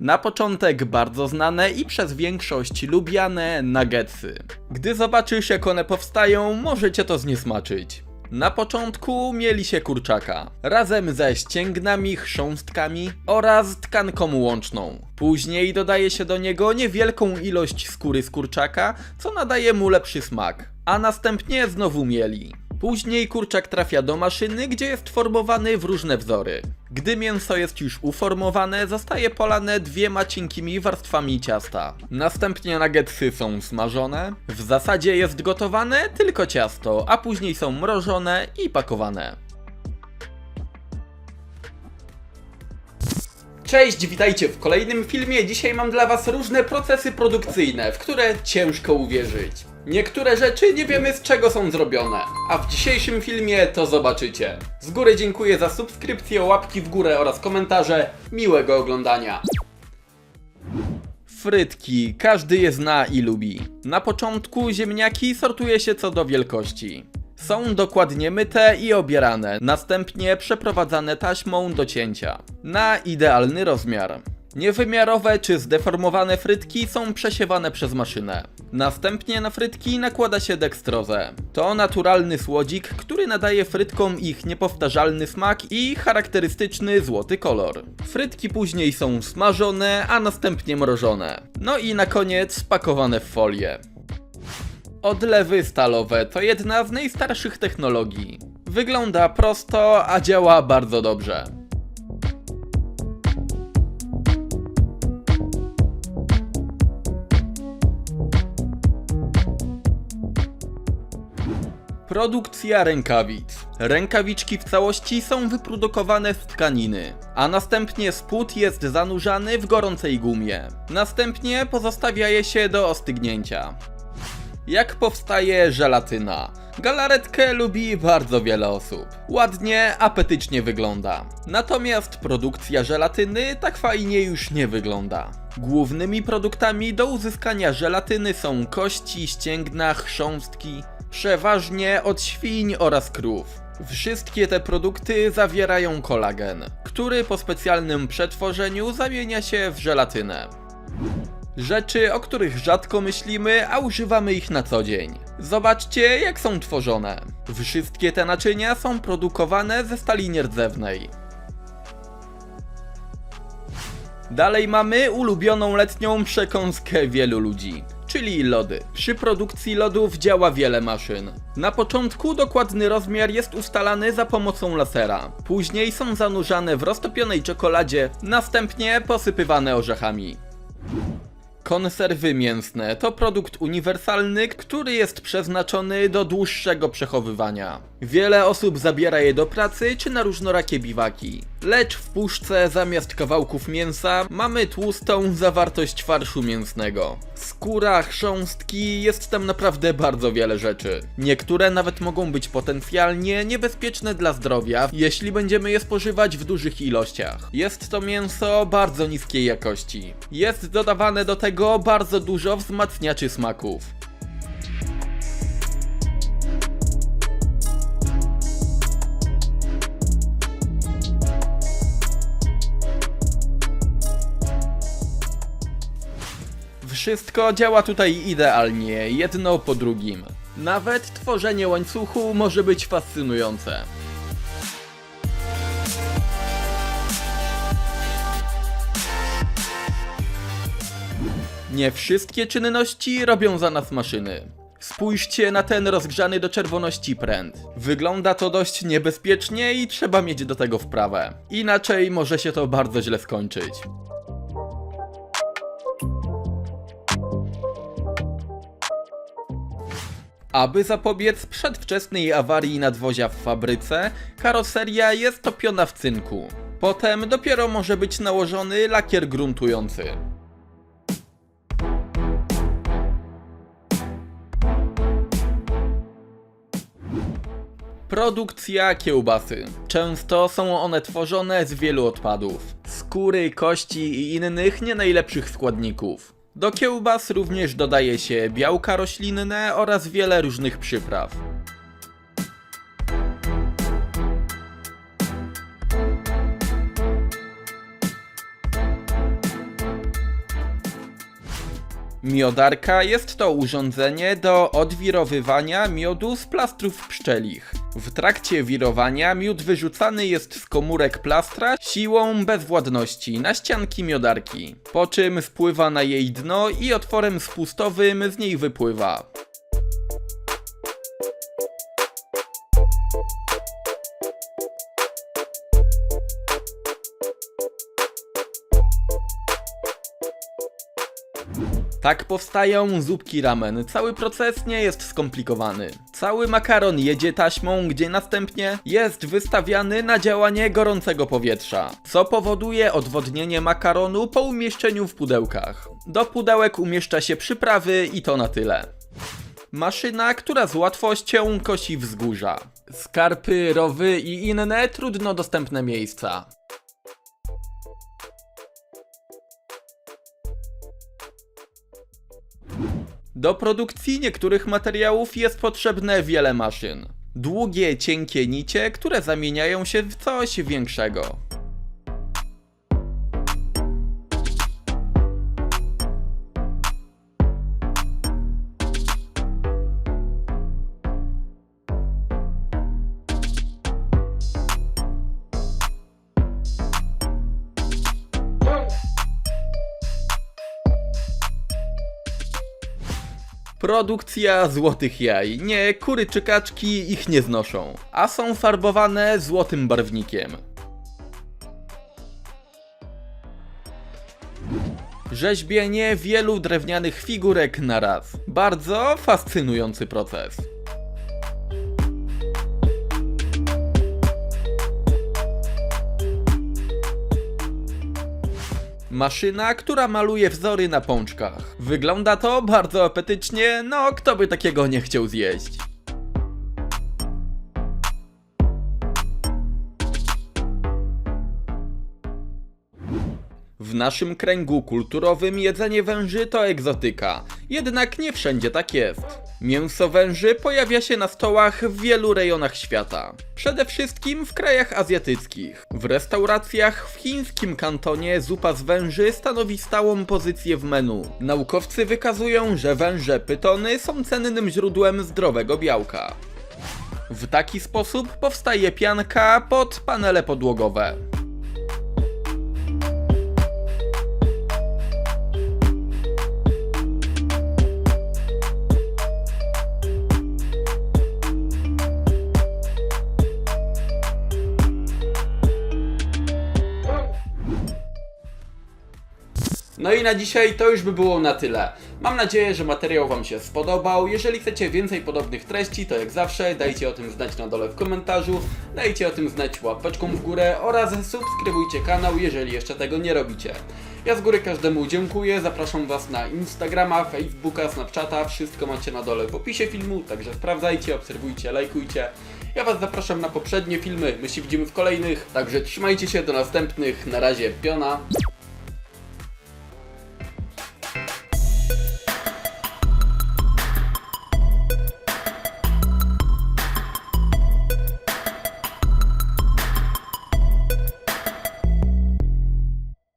Na początek bardzo znane i przez większość lubiane nuggetsy. Gdy zobaczysz jak one powstają, może cię to zniesmaczyć. Na początku mieli się kurczaka, razem ze ścięgnami, chrząstkami oraz tkanką łączną. Później dodaje się do niego niewielką ilość skóry z kurczaka, co nadaje mu lepszy smak. A następnie znowu mieli. Później kurczak trafia do maszyny, gdzie jest formowany w różne wzory. Gdy mięso jest już uformowane, zostaje polane dwiema cienkimi warstwami ciasta. Następnie nuggetsy są smażone. W zasadzie jest gotowane tylko ciasto, a później są mrożone i pakowane. Cześć, witajcie w kolejnym filmie. Dzisiaj mam dla Was różne procesy produkcyjne, w które ciężko uwierzyć. Niektóre rzeczy nie wiemy z czego są zrobione, a w dzisiejszym filmie to zobaczycie. Z góry dziękuję za subskrypcję, łapki w górę oraz komentarze. Miłego oglądania. Frytki, każdy je zna i lubi. Na początku ziemniaki sortuje się co do wielkości. Są dokładnie myte i obierane, następnie przeprowadzane taśmą do cięcia. Na idealny rozmiar. Niewymiarowe czy zdeformowane frytki są przesiewane przez maszynę. Następnie na frytki nakłada się dekstrozę. To naturalny słodzik, który nadaje frytkom ich niepowtarzalny smak i charakterystyczny złoty kolor. Frytki później są smażone, a następnie mrożone. No i na koniec pakowane w folię. Odlewy stalowe to jedna z najstarszych technologii. Wygląda prosto, a działa bardzo dobrze. Produkcja rękawic. Rękawiczki w całości są wyprodukowane z tkaniny, a następnie spód jest zanurzany w gorącej gumie. Następnie pozostawia je się do ostygnięcia. Jak powstaje żelatyna? Galaretkę lubi bardzo wiele osób. Ładnie, apetycznie wygląda. Natomiast produkcja żelatyny tak fajnie już nie wygląda. Głównymi produktami do uzyskania żelatyny są kości, ścięgna, chrząstki, przeważnie od świń oraz krów. Wszystkie te produkty zawierają kolagen, który po specjalnym przetworzeniu zamienia się w żelatynę. Rzeczy, o których rzadko myślimy, a używamy ich na co dzień. Zobaczcie, jak są tworzone. Wszystkie te naczynia są produkowane ze stali nierdzewnej. Dalej mamy ulubioną letnią przekąskę wielu ludzi, czyli lody. Przy produkcji lodów działa wiele maszyn. Na początku dokładny rozmiar jest ustalany za pomocą lasera. Później są zanurzane w roztopionej czekoladzie, następnie posypywane orzechami. Konserwy mięsne to produkt uniwersalny, który jest przeznaczony do dłuższego przechowywania. Wiele osób zabiera je do pracy czy na różnorakie biwaki. Lecz w puszce zamiast kawałków mięsa mamy tłustą zawartość farszu mięsnego. Skóra, chrząstki, jest tam naprawdę bardzo wiele rzeczy. Niektóre nawet mogą być potencjalnie niebezpieczne dla zdrowia, jeśli będziemy je spożywać w dużych ilościach. Jest to mięso bardzo niskiej jakości. Jest dodawane do tego bardzo dużo wzmacniaczy smaków. Wszystko działa tutaj idealnie, jedno po drugim. Nawet tworzenie łańcuchu może być fascynujące. Nie wszystkie czynności robią za nas maszyny. Spójrzcie na ten rozgrzany do czerwoności pręt. Wygląda to dość niebezpiecznie i trzeba mieć do tego wprawę. Inaczej może się to bardzo źle skończyć. Aby zapobiec przedwczesnej awarii nadwozia w fabryce, karoseria jest topiona w cynku. Potem dopiero może być nałożony lakier gruntujący. Produkcja kiełbasy. Często są one tworzone z wielu odpadów. Skóry, kości i innych nie najlepszych składników. Do kiełbas również dodaje się białka roślinne oraz wiele różnych przypraw. Miodarka jest to urządzenie do odwirowywania miodu z plastrów pszczelich. W trakcie wirowania miód wyrzucany jest z komórek plastra siłą bezwładności na ścianki miodarki, po czym wpływa na jej dno i otworem spustowym z niej wypływa. Tak powstają zupki ramen. Cały proces nie jest skomplikowany. Cały makaron jedzie taśmą, gdzie następnie jest wystawiany na działanie gorącego powietrza, co powoduje odwodnienie makaronu po umieszczeniu w pudełkach. Do pudełek umieszcza się przyprawy i to na tyle. Maszyna, która z łatwością kosi wzgórza. Skarpy, rowy i inne trudno dostępne miejsca. Do produkcji niektórych materiałów jest potrzebne wiele maszyn. Długie, cienkie nicie, które zamieniają się w coś większego. Produkcja złotych jaj. Nie, kury czy kaczki ich nie znoszą, a są farbowane złotym barwnikiem. Rzeźbienie wielu drewnianych figurek na raz. Bardzo fascynujący proces. Maszyna, która maluje wzory na pączkach. Wygląda to bardzo apetycznie, no kto by takiego nie chciał zjeść. Naszym kręgu kulturowym jedzenie węży to egzotyka, jednak nie wszędzie tak jest. Mięso węży pojawia się na stołach w wielu rejonach świata. Przede wszystkim w krajach azjatyckich. W restauracjach w chińskim kantonie zupa z węży stanowi stałą pozycję w menu. Naukowcy wykazują, że węże pytony są cennym źródłem zdrowego białka. W taki sposób powstaje pianka pod panele podłogowe. No i na dzisiaj to już by było na tyle. Mam nadzieję, że materiał Wam się spodobał. Jeżeli chcecie więcej podobnych treści, to jak zawsze dajcie o tym znać na dole w komentarzu, dajcie o tym znać łapeczką w górę oraz subskrybujcie kanał, jeżeli jeszcze tego nie robicie. Ja z góry każdemu dziękuję, zapraszam Was na Instagrama, Facebooka, Snapchata, wszystko macie na dole w opisie filmu, także sprawdzajcie, obserwujcie, lajkujcie. Ja Was zapraszam na poprzednie filmy, my się widzimy w kolejnych, także trzymajcie się do następnych, na razie piona.